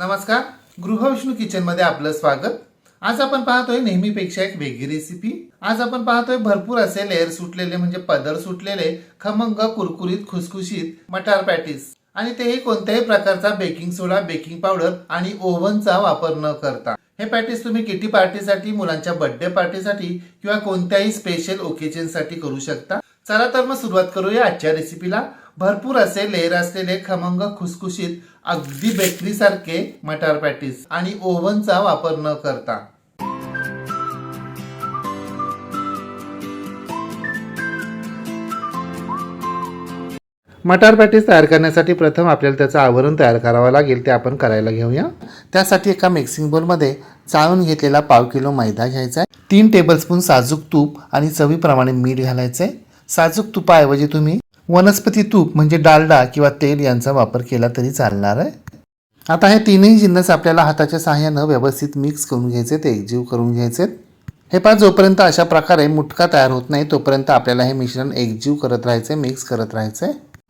नमस्कार गृहविष्णू किचनमध्ये आपलं स्वागत. आज आपण पाहतोय नेहमीपेक्षा एक वेगळी रेसिपी आज आपण पाहतोय भरपूर असे लेअर सुटलेले म्हणजे पदर सुटलेले खमंग कुरकुरीत खुसखुशीत मटार पॅटीस. आणि तेही कोणत्याही प्रकारचा बेकिंग सोडा बेकिंग पावडर आणि ओव्हनचा वापर न करता. हे पॅटीस तुम्ही किटी पार्टीसाठी मुलांच्या बर्थडे पार्टीसाठी किंवा कोणत्याही स्पेशल ओकेजनसाठी करू शकता? चला तर मग सुरुवात करूया आजच्या रेसिपीला भरपूर असे लेअर असलेले खमंग खुसखुशीत अगदी बेकरी सारखे मटार पॅटीस आणि ओव्हनचा वापर न करता. मटार पॅटीस तयार करण्यासाठी प्रथम आपल्याला त्याचं आवरण तयार करावं लागेल ते आपण करायला घेऊया. त्यासाठी एका मिक्सिंग बोलमध्ये चाळून घेतलेला पाव किलो मैदा घ्यायचा आहे. तीन टेबलस्पून साजूक तूप आणि चवीप्रमाणे मीठ घालायचं आहे साजूक तुपाऐवजी तुम्ही वनस्पती तूप म्हणजे डालडा किंवा तेल यांचा वापर केला तरी चालणार आहे. आता हे तीनही जिन्नस आपल्याला हाताच्या सहाय्यानं व्यवस्थित मिक्स करून घ्यायचे ते एकजीव करून घ्यायचे. हे पहा जोपर्यंत अशा प्रकारे मुटका तयार होत नाही तोपर्यंत आपल्याला हे मिश्रण एकजीव करत राहायचे मिक्स करत राहायचे.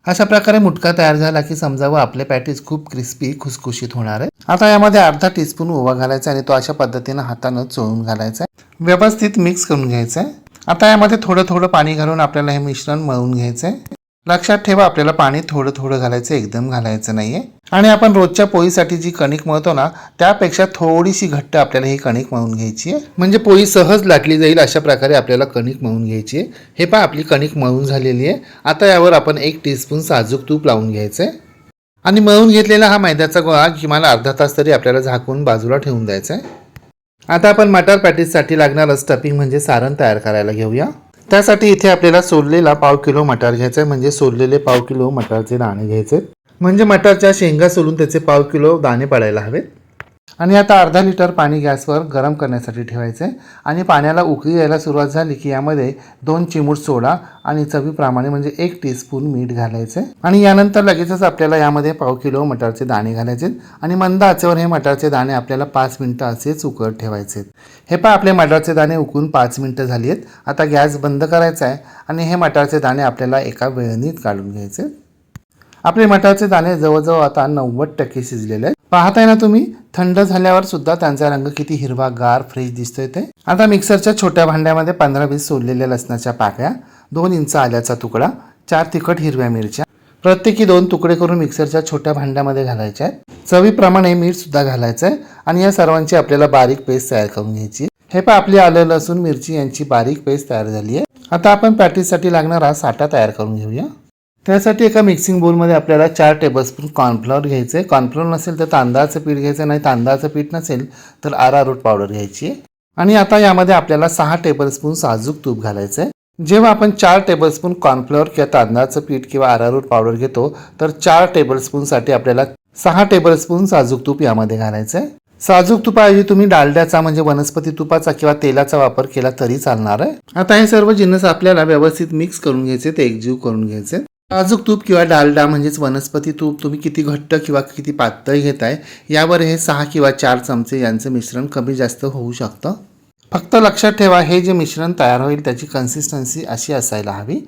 अशा प्रकारे मुटका तयार झाला की समजावं आपले पॅटीज खूप क्रिस्पी खुसखुशीत होणार आहे. आता यामध्ये अर्धा टीस्पून ओवा घालायचा आणि तो अशा पद्धतीनं हातानं चोळून घालायचा आहे. व्यवस्थित मिक्स करून घ्यायचं आहे. आता यामध्ये थोडं थोडं पाणी घालून आपल्याला हे मिश्रण मळून घ्यायचं आहे. लक्षात ठेवा आपल्याला पाणी थोडं थोडं घालायचं एकदम घालायचं नाही आहे आणि आपण रोजच्या पोळीसाठी जी कणिक मळतो ना त्यापेक्षा थोडीशी घट्ट आपल्याला ही कणिक मळून घ्यायची आहे. म्हणजे पोळी सहज लाटली जाईल अशा प्रकारे आपल्याला कणिक मळून घ्यायची आहे. हे पहा आपली कणिक मळून झालेली आहे. आता यावर आपण एक टीस्पून साजूक तूप लावून घ्यायचं आहे. आणि मळून घेतलेला हा मैद्याचा गोळा किमान अर्धा तास तरी आपल्याला झाकून बाजूला ठेवून द्यायचा आहे. आता आपण मटार पॅटीससाठी लागणारं स्टफिंग म्हणजे सारण तयार करायला घेऊया. त्यासाठी इथे आपल्याला सोललेला पाव किलो मटार घ्यायचा आहे म्हणजे सोललेले पाव किलो मटारचे दाणे घ्यायचे. म्हणजे मटारच्या शेंगा सोलून त्याचे पाव किलो दाणे पडायला हवेत. आणि आता अर्धा लिटर पाणी गॅसवर गरम करण्यासाठी ठेवायचं. आहे आणि पाण्याला उकळी यायला सुरुवात झाली की यामध्ये दोन चिमूट सोडा आणि चवीप्रमाणे म्हणजे एक टीस्पून मीठ घालायचं. आहे आणि यानंतर लगेचच आपल्याला यामध्ये पाव किलो मटारचे दाणे घालायचे. आहेत आणि मंद आचेवर हे मटारचे दाणे आपल्याला पाच मिनटं असेच उकळत ठेवायचे. आहेत हे पहा आपले मटारचे दाणे उकळून पाच मिनटं झाली आहेत आता गॅस बंद करायचा आहे आणि हे मटारचे दाणे आपल्याला एका वेळणीत काढून घ्यायचे. आपले मटारचे दाणे जवळजवळ आता नव्वद टक्के शिजलेले आहेत. पाहताय ना तुम्ही? थंड झाल्यावर सुद्धा त्यांचा रंग किती हिरवा गार फ्रेश दिसतोय ते. आता मिक्सरच्या छोट्या भांड्यामध्ये पंधरा वीस सोललेल्या लसणाच्या पाकळ्या दोन इंच आल्याचा तुकडा चार तिखट हिरव्या मिरच्या. प्रत्येकी दोन तुकडे करून मिक्सरच्या छोट्या भांड्यामध्ये घालायचे आहेत. चवीप्रमाणे मीठ सुद्धा घालायचं आहे आणि या सर्वांची आपल्याला बारीक पेस्ट तयार करून घ्यायची हे पण आपली आलं लसूण मिरची यांची बारीक पेस्ट तयार झाली आहे. आता आपण पॅटीसाठी लागणारा साठा तयार करून घेऊया. त्यासाठी एका मिक्सिंग बोलमध्ये आपल्याला चार टेबलस्पून कॉर्नफ्लॉवर घ्यायचे कॉर्नफ्लॉवर नसेल तर तांदळाचं पीठ घ्यायचं नाही तांदळाचं पीठ नसेल तर आरारूट पावडर घ्यायची आणि आता यामध्ये आपल्याला सहा टेबलस्पून साजूक तूप घालायचं आहे जेव्हा आपण चार टेबलस्पून कॉर्नफ्लॉवर किंवा तांदळाचं पीठ किंवा आरारूट पावडर घेतो तर चार टेबलस्पूनसाठी आपल्याला सहा टेबलस्पून साजूक तूप यामध्ये घालायचं आहे साजूक तुपाऐवजी तुम्ही डालड्याचा म्हणजे वनस्पती तुपाचा किंवा तेलाचा वापर केला तरी चालणार आहे. आता हे सर्व जिन्नस आपल्याला व्यवस्थित मिक्स करून घ्यायचे ते एकजीव करून घ्यायचे. नाजूक तूप किंवा डालडा म्हणजेच वनस्पती तूप तुम्ही किती घट्ट किंवा किती पातळ घेताय यावर हे सहा किंवा चार चमचे यांचं मिश्रण कमी जास्त होऊ शकतं. फक्त लक्षात ठेवा हे जे मिश्रण तयार होईल त्याची कन्सिस्टन्सी अशी असायला हवी.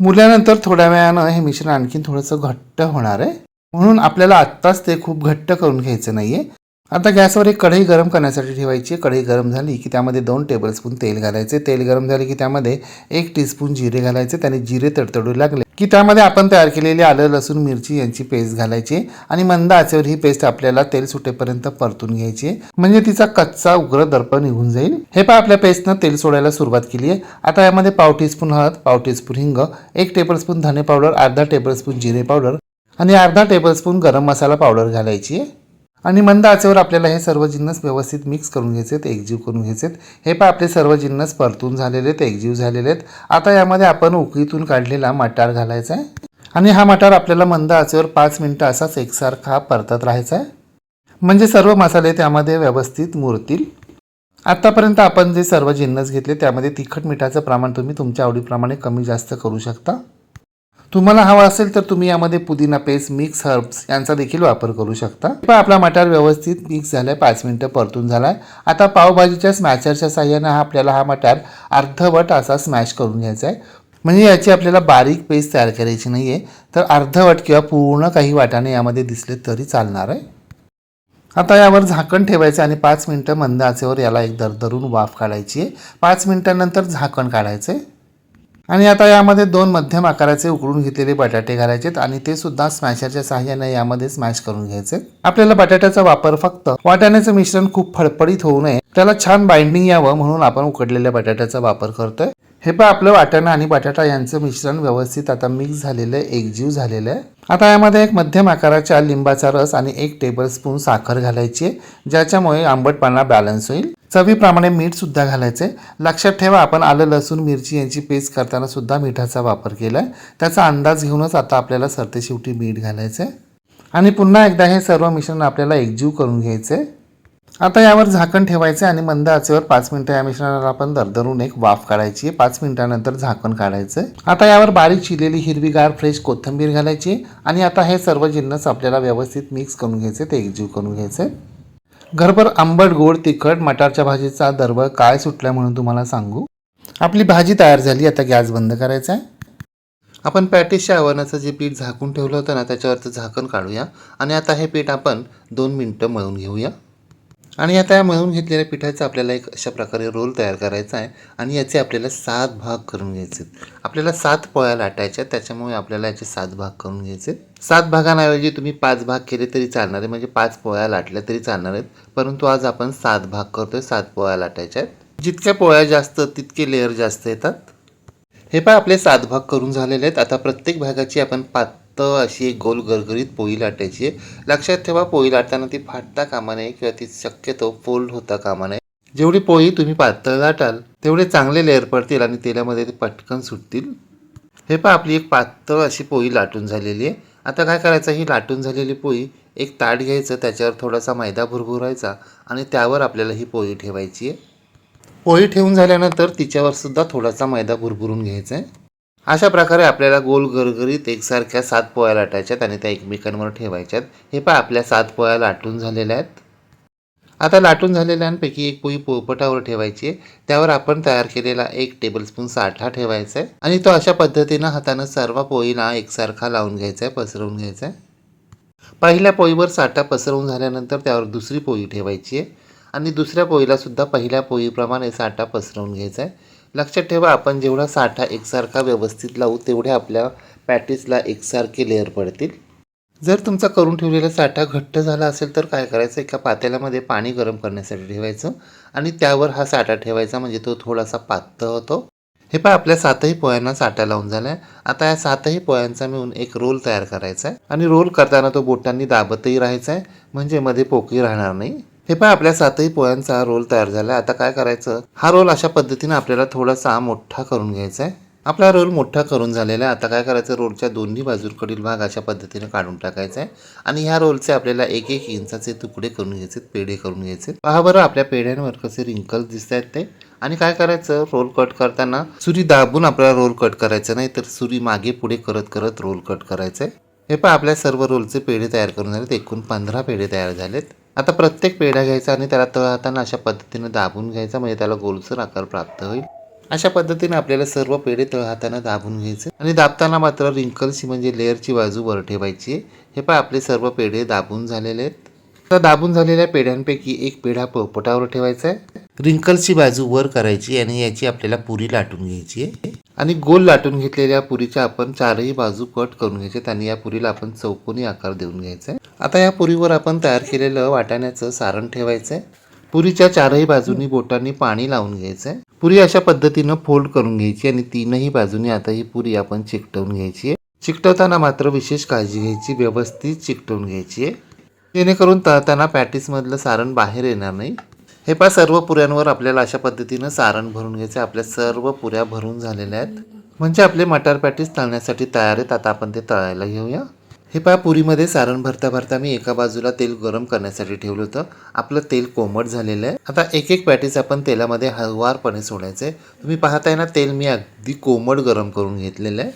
मुल्यानंतर थोड्या वेळानं हे मिश्रण आणखीन थोडंसं घट्ट होणार आहे. म्हणून आपल्याला आत्ताच ते खूप घट्ट करून घ्यायचं नाहीये. आता गॅसवर एक कढई गरम करण्यासाठी ठेवायची. कढई गरम झाली की त्यामध्ये दोन टेबलस्पून तेल घालायचे. तेल गरम झाले की त्यामध्ये एक टीस्पून जिरे घालायचे. त्याने जिरे तडतडू लागले की त्यामध्ये आपण तयार केलेली आलं लसूण मिरची यांची पेस्ट घालायची आणि मंद आचेवर ही पेस्ट आपल्याला तेल सुटेपर्यंत परतून घ्यायची. आहे. म्हणजे तिचा कच्चा उग्र दर्प निघून जाईल. हे पहा आपल्या पेस्टनं तेल सोडायला सुरुवात केली आहे. आता यामध्ये पाव टीस्पून हळद पाव टीस्पून हिंग एक टेबलस्पून धने पावडर अर्धा टेबलस्पून जिरे पावडर आणि अर्धा टेबलस्पून गरम मसाला पावडर घालायची आहे. आणि मंद आचेवर आपल्याला हे सर्व जिन्नस व्यवस्थित मिक्स करून घ्यायचे आहेत एकजीव करून घ्यायचे आहेत. हे पण आपले सर्व जिन्नस परतून झालेले आहेत एकजीव झालेले आहेत. आता यामध्ये आपण उकळीतून काढलेला मटार घालायचा आहे. आणि हा मटार आपल्याला मंद आचेवर पाच मिनटं असाच एकसारखा परतत राहायचा आहे. म्हणजे सर्व मसाले त्यामध्ये व्यवस्थित मुरतील. आत्तापर्यंत आपण जे सर्व जिन्नस घेतले त्यामध्ये तिखट मिठाचं प्रमाण तुम्ही तुमच्या आवडीप्रमाणे कमी जास्त करू शकता. तुम्हाला हवा असेल तर तुम्ही यामध्ये पुदिना पेस्ट मिक्स हर्ब्स यांचा देखील वापर करू शकता. पण आपला मटार व्यवस्थित मिक्स झालाय पाच मिनिटं परतून झालाय. आता पावभाजीच्या स्मॅचरच्या साह्यानं हा आपल्याला हा मटार अर्धवट असा स्मॅश करून घ्यायचा आहे. म्हणजे याची आपल्याला बारीक पेस्ट तयार करायची नाही आहे तर अर्धवट किंवा पूर्ण काही वाटाणे यामध्ये दिसले तरी चालणार आहे. आता यावर झाकण ठेवायचं आणि पाच मिनटं मंद आचेवर याला एक दरदरून वाफ काढायची आहे. पाच मिनटानंतर झाकण काढायचं आहे आणि आता यामध्ये दोन मध्यम आकाराचे उकळून घेतलेले बटाटे घालायचेत आणि ते सुद्धा स्मॅशरच्या सहाय्याने यामध्ये स्मॅश करून घ्यायचे आपल्याला बटाट्याचा वापर फक्त वाटाण्याचं मिश्रण खूप फडफडीत होऊ नये त्याला छान बाइंडिंग यावं म्हणून आपण उकडलेल्या बटाट्याचा वापर करतोय. हे पण आपलं वाटाणा आणि बटाटा यांचं मिश्रण व्यवस्थित आता मिक्स झालेलं आहे एकजीव झालेलं आहे. आता यामध्ये एक मध्यम आकाराच्या लिंबाचा रस आणि एक टेबल स्पून साखर घालायची आहे ज्याच्यामुळे आंबटपणा बॅलन्स होईल. चवीप्रमाणे मीठसुद्धा घालायचं घालायचे लक्षात ठेवा आपण आलं लसूण मिरची यांची पेस्ट करताना सुद्धा मिठाचा वापर केला आहे त्याचा अंदाज घेऊनच आता आपल्याला सरतेशेवटी मीठ घालायचं आहे आणि पुन्हा एकदा हे सर्व मिश्रण आपल्याला एकजीव करून घ्यायचं आहे आता यावर झाकण ठेवायचे आणि मंद आचेवर पाच मिनटं या मिश्रणाला आपण दरदरून एक वाफ काढायची आहे. पाच मिनिटानंतर झाकण काढायचं आहे आता यावर बारीक चिरलेली हिरवीगार फ्रेश कोथिंबीर घालायची आणि आता हे सर्व जिन्नस आपल्याला व्यवस्थित मिक्स करून घ्यायचे ते एकजीव करून घ्यायचे घरभर आंबट गोड तिखट मटारच्या भाजीचा दरवळ काय सुटला म्हणून तुम्हाला सांगू? आपली भाजी तयार झाली आता गॅस बंद करायचा आहे. आपण पॅटिसच्या आव्हानाचं जे पीठ झाकून ठेवलं होतं ना त्याच्यावरचं झाकण काढूया. आणि आता हे पीठ आपण दोन मिनटं मळून घेऊया. आणि आता या मळून घेतलेल्या पिठाचा आपल्याला एक अशा प्रकारे रोल तयार करायचा आहे. आणि याचे आपल्याला सात भाग करून घ्यायचे आपल्याला सात पोळ्या लाटायच्या त्याच्यामुळे आपल्याला याचे सात भाग करून घ्यायचे सात भागांऐवजी तुम्ही पाच भाग केले तरी चालणार आहे. म्हणजे पाच पोळ्या लाटल्या तरी चालणार आहेत. परंतु आज आपण सात भाग करतोय. सात पोळ्या लाटायच्या आहेत. जितक्या पोळ्या जास्त तितके लेअर जास्त येतात. हे पहा आपले सात भाग करून झालेले आहेत. आता प्रत्येक भागाची आपण पातळ अशी एक गोल गरगरीत पोळी लाटायची आहे. लक्षात ठेवा पोळी लाटताना ती फाटता कामा नये किंवा ती शक्यतो फोल्ड होता कामा नये. जेवढी पोळी तुम्ही पातळ लाटाल तेवढे चांगले लेअर पडतील आणि तेलामध्ये ते पटकन सुटतील. हे पहा आपली एक पातळ अशी पोळी लाटून झालेली आहे. आता काय करायचं? ही लाटून झालेली पोळी एक ताट घ्यायचं त्याच्यावर थोडासा मैदा भुरभुरायचा आणि त्यावर आपल्याला ही पोळी ठेवायची आहे. पोळी ठेवून झाल्यानंतर तिच्यावर सुद्धा थोडासा मैदा भुरभुरून घ्यायचा आहे. अशा प्रकारे आपल्याला गोल गरगरीत एकसारख्या सात पोळ्या लाटायच्यात आणि त्या एकमेकांवर ठेवायच्यात. हे पहा आपल्या सात पोळ्या लाटून झालेल्या आहेत. आता लाटून झालेल्यांपैकी एक पोळी पोळपटावर ठेवायची आहे. त्यावर आपण तयार केलेला एक टेबलस्पून साठा ठेवायचा आहे. आणि तो अशा पद्धतीनं हातानं सर्व पोळीला एकसारखा लावून घ्यायचा आहे पसरवून घ्यायचा आहे. पहिल्या पोळीवर साठा पसरवून झाल्यानंतर त्यावर दुसरी पोळी ठेवायची आहे. आणि दुसऱ्या पोळीलासुद्धा पहिल्या पोळीप्रमाणे साठा पसरवून घ्यायचा आहे. लक्षात ठेवा आपण जेवढा साठा एकसारखा व्यवस्थित लावू तेवढे आपल्या पॅटीसला एकसारखे लेअर पडतील. जर तुमचा करून ठेवलेला साठा घट्ट झाला असेल तर काय करायचं? एका पातेल्यामध्ये पाणी गरम करण्यासाठी ठेवायचं आणि त्यावर हा साठा ठेवायचा म्हणजे तो थोडासा पातळ होतो. हे पहा आपल्या सातही पोळ्यांना साठा लावून झाला आहे आता या सातही पोयांचा मिळून एक रोल तयार करायचा आहे आणि रोल करताना तो बोटांनी दाबतही राहायचा आहे म्हणजे मध्ये पोकळी राहणार नाही. हे पहा आपल्या सातही पोळ्यांचा रोल तयार झाला. आता काय करायचं? हा रोल अशा पद्धतीनं आपल्याला थोडासा मोठा करून घ्यायचा आहे. आपला रोल मोठा करून झालेला आहे. आता काय करायचं? रोलच्या दोन्ही बाजूकडील भाग अशा पद्धतीने काढून टाकायचा आहे. आणि ह्या रोलचे आपल्याला एक एक इंचाचे तुकडे करून घ्यायचे पेढे करून घ्यायचे. पहा बरं आपल्या पेढ्यांवर कसे रिंकल्स दिसत आहेत ते. आणि काय करायचं? रोल कट करताना सुरी दाबून आपल्याला रोल कट करायचं नाही तर सुरी मागे पुढे करत करत रोल कट करायचं आहे. हे पहा आपल्या सर्व रोलचे पेढे तयार करून झालेत. एकूण पंधरा पेढे तयार झालेत. आता प्रत्येक पेढा घ्यायचा आणि त्याला तळताना अशा पद्धतीने दाबून घ्यायचा म्हणजे त्याला गोलसर आकार प्राप्त होईल. अशा पद्धतीने आपल्याला सर्व पेढे तळहाताना दाबून घ्यायचे आणि दाबताना मात्र रिंकल्सची म्हणजे लेअरची बाजू वर ठेवायची. हे पहा आपले सर्व पेढे दाबून झालेले आहेत. आता दाबून झालेल्या पेढ्यांपैकी एक पेढा पोपटावर ठेवायचा आहे. रिंकल्सची बाजू वर करायची आणि याची आपल्याला पुरी लाटून घ्यायची आहे. आणि गोल लाटून घेतलेल्या पुरीच्या आपण चारही बाजू कट करून घ्यायच्यात आणि या पुरीला आपण चौकोनी आकार देऊन घ्यायचा आहे. आता या पुरीवर आपण तयार केलेलं वाटाण्याचं सारण ठेवायचं आहे. पुरीच्या चारही बाजूनी बोटांनी पाणी लावून घ्यायचं आहे पुरी अशा पद्धतीनं फोल्ड करून घ्यायची आणि तीनही बाजूनी आता ही पुरी आपण चिकटवून घ्यायची आहे. चिकटवताना मात्र विशेष काळजी घ्यायची व्यवस्थित चिकटवून घ्यायची आहे. जेणेकरून तळताना पॅटीसमधलं सारण बाहेर येणार नाही. हे पहा सर्व पुऱ्यांवर आपल्याला अशा पद्धतीनं सारण भरून घ्यायचं आहे. आपल्या सर्व पुऱ्या भरून झालेल्या आहेत. म्हणजे आपले मटार पॅटीस तळण्यासाठी तयार आहेत. आता आपण ते तळायला घेऊया. हे पहा पुरीमध्ये सारण भरता भरता मी एका बाजूला तेल गरम करण्यासाठी ठेवलं होतं. आपलं तेल कोमट झालेलं आहे. आता एक एक पॅटीस आपण तेलामध्ये हळवारपणे सोडायचं आहे तुम्ही पाहताय ना तेल मी अगदी कोमट गरम करून घेतलेलं आहे.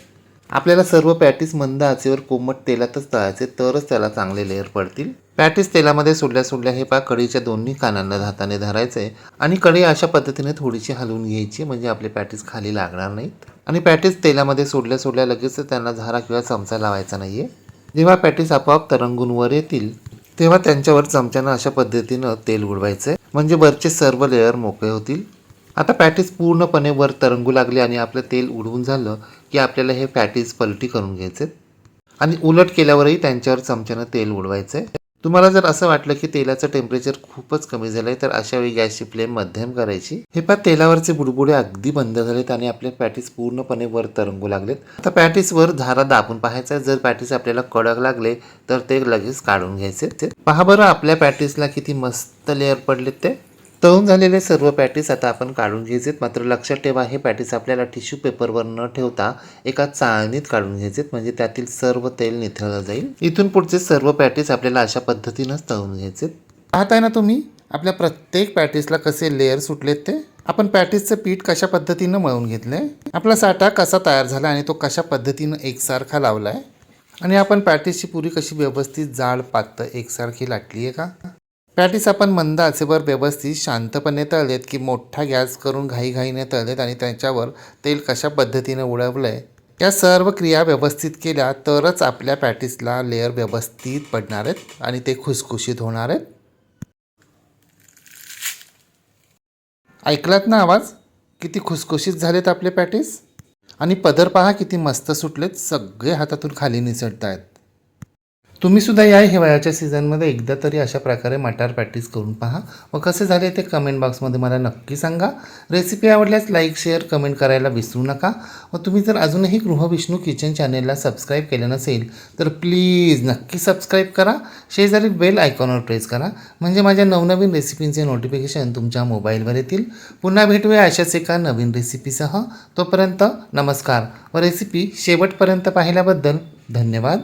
आपल्याला सर्व पॅटीस मंद आचेवर कोमट तेलातच तळायचे तरच त्याला चांगले लेअर पडतील. पॅटीस तेलामध्ये सोडल्या सोडल्या हे पा कढीच्या दोन्ही कानांना हाताने धरायचे आणि कढी अशा पद्धतीने थोडीशी हलवून घ्यायची म्हणजे आपले पॅटीस खाली लागणार नाहीत. आणि पॅटीस तेलामध्ये सोडल्या सोडल्या लगेच त्यांना झारा किंवा चमचा लावायचा नाहीये. जेव्हा पॅटीस आपोआप तरंगून वर येतील तेव्हा त्यांच्यावर चमच्यानं अशा पद्धतीनं तेल उडवायचं आहे म्हणजे वरचे सर्व लेअर मोकळे होतील. आता पॅटीस पूर्णपणे वर तरंगू लागले आणि आपलं तेल उडवून झालं की आपल्याला हे पॅटीस पलटी करून घ्यायचे. आणि उलट केल्यावरही त्यांच्यावर चमच्यानं तेल उडवायचं. आहे तुम्हाला जर असं वाटलं की तेलाचं टेम्परेचर खूपच कमी झालंय तर अशा वेळी गॅसची फ्लेम मध्यम करायची. हे पा तेलावरचे बुडबुडे अगदी बंद झालेत आणि आपले पॅटीस पूर्णपणे वर तरंगू लागलेत. आता पॅटीस वर धारा दाबून पाहायचा जर पॅटीस आपल्याला कडक लागले तर ते लगेच काढून घ्यायचे. पहा बरं आपल्या पॅटीसला किती मस्त लेअर पडलेत ते. तळून झालेले सर्व पॅटीस आता आपण काढून घ्यायचेत. मात्र लक्षात ठेवा हे पॅटीस आपल्याला टिश्यू पेपरवर न ठेवता एका चाळणीत काढून घ्यायचेत. म्हणजे त्यातील सर्व तेल निथळलं जाईल. इथून पुढचे सर्व पॅटीस आपल्याला अशा पद्धतीनंच तळून घ्यायचेत. पाहताय ना तुम्ही? आपल्या प्रत्येक पॅटीसला कसे लेअर सुटलेत ते? आपण पॅटीसचं पीठ कशा पद्धतीनं मळून घेतलंय? आपला साठा कसा तयार झाला आणि तो कशा पद्धतीनं एकसारखा लावलाय? आणि आपण पॅटीसची पुरी कशी व्यवस्थित जाड पातळ एकसारखी लाटली आहे का? पॅटीस आपण मंद आचेवर व्यवस्थित शांतपणे तळलेत की मोठा गॅस करून घाईघाईने तळलेत आणि त्याच्यावर तेल कशा पद्धतीने उडवलं आहे या सर्व क्रिया व्यवस्थित केल्या तरच आपल्या पॅटीसला लेअर व्यवस्थित पडणार आहेत आणि ते खुसखुशीत होणार आहेत. ऐकलात ना आवाज? किती खुसखुशीत झालेत आपले पॅटीस? आणि पदर पहा किती मस्त सुटलेत. सगळे हातातून खाली निसटत आहेत तुम्ही सुद्धा या हिवाळ्याच्या सीझनमध्ये एकदा तरी अशा प्रकारे मटार प्रॅक्टिस करून पहा. व कसे झाले ते कमेंट बॉक्समध्ये मला नक्की सांगा. रेसिपी आवडल्यास लाईक शेअर कमेंट करायला विसरू नका. व तुम्ही जर अजूनही गृहविष्णू किचन चॅनेलला सबस्क्राईब केलं नसेल तर प्लीज नक्की सबस्क्राईब करा. शेजारी बेल आयकॉनवर प्रेस करा. म्हणजे माझ्या नवनवीन रेसिपींचे नोटिफिकेशन तुमच्या मोबाईलवर येतील. पुन्हा भेटूया अशाच एका नवीन रेसिपीसह तोपर्यंत नमस्कार. व रेसिपी शेवटपर्यंत पाहिल्याबद्दल धन्यवाद.